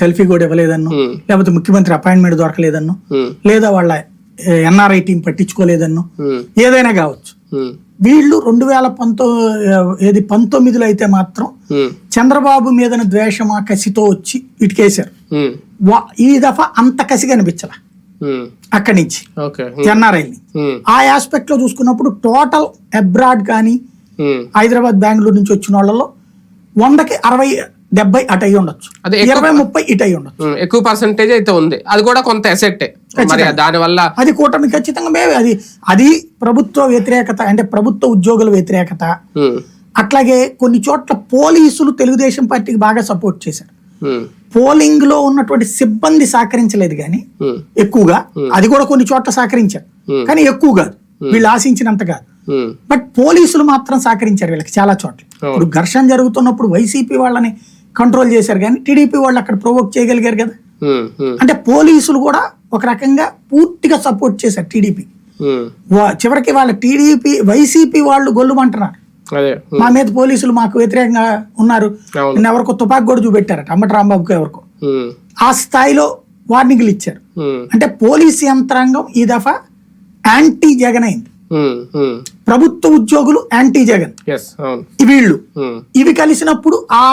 Selfie కూడా ఇవ్వలేదన్ను. లేకపోతే ముఖ్యమంత్రి అపాయింట్మెంట్ దొరకలేదన్ను లేదా వాళ్ళ ఎన్ఆర్ఐ టీం పట్టించుకోలేదన్ను ఏదైనా కావచ్చు. వీళ్ళు రెండు వేల పంతో ఏది పంతొమ్మిదిలో అయితే మాత్రం చంద్రబాబు మీదన ద్వేషమా కసితో వచ్చి ఇటుకేశారు. ఈ దఫా అంత కసి కనిపించలా అక్కడి నుంచి. ఎన్ఆర్ఐ ఆ ఆస్పెక్ట్లో చూసుకున్నప్పుడు టోటల్ అబ్రాడ్ కానీ హైదరాబాద్ బెంగళూరు నుంచి వచ్చిన వాళ్ళలో వందకి అరవై డెబ్బై అటు అయి ఉండొచ్చు. ఇరవై ముప్పై ఇటు అయి ఉండొచ్చు. ఎక్కువ పర్సంటేజ్ అయితే ఉంది. అది కూడా కొంత ఎసెట్టే మరి దాని వల్ల అది కూటమి ఖచ్చితంగా మేమే అది అది ప్రభుత్వ వ్యతిరేకత అంటే ప్రభుత్వ ఉద్యోగుల వ్యతిరేకత. అట్లాగే కొన్ని చోట్ల పోలీసులు తెలుగుదేశం పార్టీకి బాగా సపోర్ట్ చేశారు. పోలింగ్లో ఉన్నటువంటి సిబ్బంది సహకరించలేదు కానీ ఎక్కువగా. అది కూడా కొన్ని చోట్ల సహకరించారు. కానీ ఎక్కువ కాదు. వీళ్ళు ఆశించినంత కాదు. బట్ పోలీసులు మాత్రం సహకరించారు వీళ్ళకి చాలా చోట్ల. ఇప్పుడు ఘర్షణ జరుగుతున్నప్పుడు వైసీపీ వాళ్ళని కంట్రోల్ చేశారు. కానీ టీడీపీ వాళ్ళు అక్కడ ప్రొవోక్ చేయగలిగారు కదా. అంటే పోలీసులు కూడా ఒక రకంగా పూర్తిగా సపోర్ట్ చేశారు టీడీపీ. చివరికి వాళ్ళ టీడీపీ వైసీపీ వాళ్ళు గొల్లుమంటున్నారు. మా మీద పోలీసులు మాకు వ్యతిరేకంగా ఉన్నారు. ఎవరికో తుపాకు కూడా చూపెట్టారట అంబటి రాంబాబుకి ఎవరికో. ఆ స్థాయిలో వార్నింగ్లు ఇచ్చారు. అంటే పోలీస్ యంత్రాంగం ఈ దఫా యాంటీ జగన్ అయింది ప్రభుత్వ ఉద్యోగులు యాంటీ జగన్ వీళ్ళు. ఇవి కలిసినప్పుడు ఆ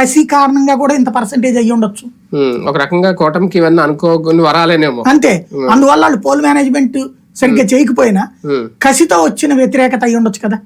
కసి కారణంగా కూడా ఇంత పర్సంటేజ్ అయ్యి ఉండొచ్చు. ఒక రకంగా కూటమికి ఇవన్నీ అనుకోని వరాలేనేమో. అంతే. అందువల్ల వాళ్ళు పోల్ మేనేజ్మెంట్ సరిగ్గా చేయకపోయినా కసితో వచ్చిన వ్యతిరేకత అయి ఉండొచ్చు కదా.